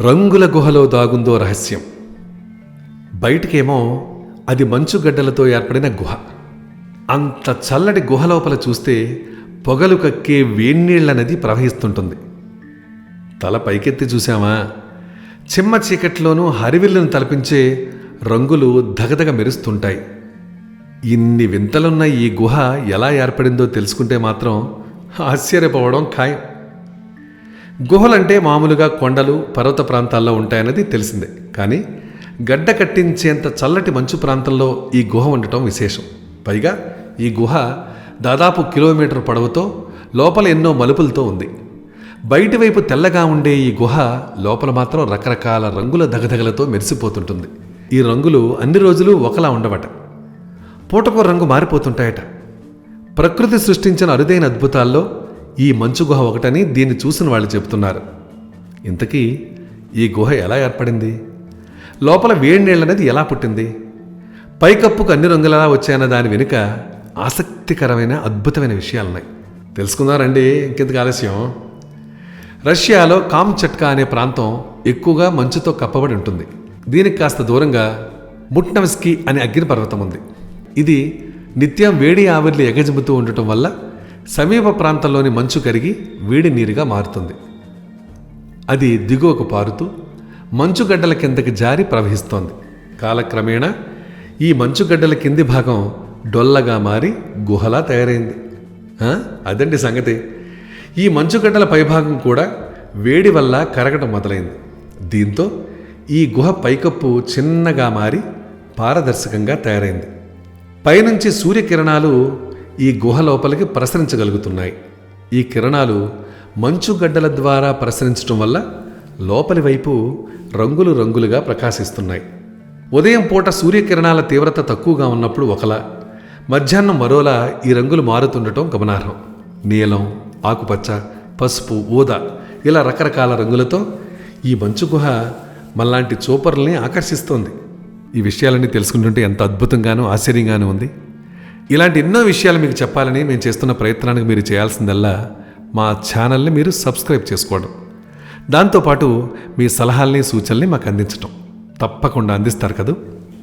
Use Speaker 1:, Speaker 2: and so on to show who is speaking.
Speaker 1: రంగుల గుహలో దాగుందో రహస్యం. బయటికేమో అది మంచు గడ్డలతో ఏర్పడిన గుహ. అంత చల్లటి గుహ లోపల చూస్తే పొగలు కక్కే వేన్నీళ్ళ నది ప్రవహిస్తుంటుంది. తల పైకెత్తి చూశామా? చిమ్మ చీకట్లోనూ హరివిల్లును తలపించే రంగులు దగదగ మెరుస్తుంటాయి. ఇన్ని వింతలున్న ఈ గుహ ఎలా ఏర్పడిందో తెలుసుకుంటే మాత్రం ఆశ్చర్యపోవడం ఖాయం. గుహలంటే మామూలుగా కొండలు పర్వత ప్రాంతాల్లో ఉంటాయన్నది తెలిసిందే. కానీ గడ్డ కట్టించేంత చల్లటి మంచు ప్రాంతంలో ఈ గుహ ఉండటం విశేషం. పైగా ఈ గుహ దాదాపు కిలోమీటర్ పొడవుతో లోపల ఎన్నో మలుపులతో ఉంది. బయటి వైపు తెల్లగా ఉండే ఈ గుహ లోపల మాత్రం రకరకాల రంగుల దగదగలతో మెరిసిపోతుంటుంది. ఈ రంగులు అన్ని రోజులు ఒకలా ఉండవట. పూటకో రంగు మారిపోతుంటాయట. ప్రకృతి సృష్టించిన అరుదైన అద్భుతాల్లో ఈ మంచు గుహ ఒకటని దీన్ని చూసిన వాళ్ళు చెబుతున్నారు. ఇంతకీ ఈ గుహ ఎలా ఏర్పడింది? లోపల వేడి నీళ్ళనేది ఎలా పుట్టింది? పైకప్పుకు అన్ని రంగులలా వచ్చాయన్న దాని వెనుక ఆసక్తికరమైన అద్భుతమైన విషయాలున్నాయి. తెలుసుకుందారండి ఇంకెందుకు ఆలస్యం? రష్యాలో కామ్చట్కా అనే ప్రాంతం ఎక్కువగా మంచుతో కప్పబడి ఉంటుంది. దీనికి కాస్త దూరంగా ముట్నవస్కి అనే అగ్నిపర్వతం ఉంది. ఇది నిత్యం వేడి ఆవిర్లు ఎగజిమ్ముతూ ఉండటం వల్ల సమీప ప్రాంతంలోని మంచు కరిగి వేడి నీరుగా మారుతుంది. అది దిగువకు పారుతూ మంచుగడ్డల కిందకి జారి ప్రవహిస్తోంది. కాలక్రమేణా ఈ మంచుగడ్డల కింది భాగం డొల్లగా మారి గుహలా తయారైంది. అదండి సంగతి? ఈ మంచుగడ్డల పైభాగం కూడా వేడి వల్ల కరగటం మొదలైంది. దీంతో ఈ గుహ పైకప్పు చిన్నగా మారి పారదర్శకంగా తయారైంది. పైనుంచి సూర్యకిరణాలు ఈ గుహ లోపలికి ప్రసరించగలుగుతున్నాయి. ఈ కిరణాలు మంచుగడ్డల ద్వారా ప్రసరించడం వల్ల లోపలి వైపు రంగులు రంగులుగా ప్రకాశిస్తున్నాయి. ఉదయం పూట సూర్యకిరణాల తీవ్రత తక్కువగా ఉన్నప్పుడు ఒకలా మధ్యాహ్నం మరోలా ఈ రంగులు మారుతుండటం గమనార్హం. నీలం ఆకుపచ్చ పసుపు ఊదా ఇలా రకరకాల రంగులతో ఈ మంచు గుహ మళ్ళాంటి చూపర్లని ఆకర్షిస్తోంది. ఈ విషయాలన్నీ తెలుసుకుంటుంటే ఎంత అద్భుతంగానూ ఆశ్చర్యంగానూ ఉంది. ఇలాంటి ఎన్నో విషయాలు మీకు చెప్పాలని మేము చేస్తున్న ప్రయత్నానికి మీరు చేయాల్సిందల్లా మా ఛానల్ని మీరు సబ్స్క్రైబ్ చేసుకోవడం. దాంతోపాటు మీ సలహాల్ని సూచనల్ని మాకు అందించటం. తప్పకుండా అందిస్తారు కదా?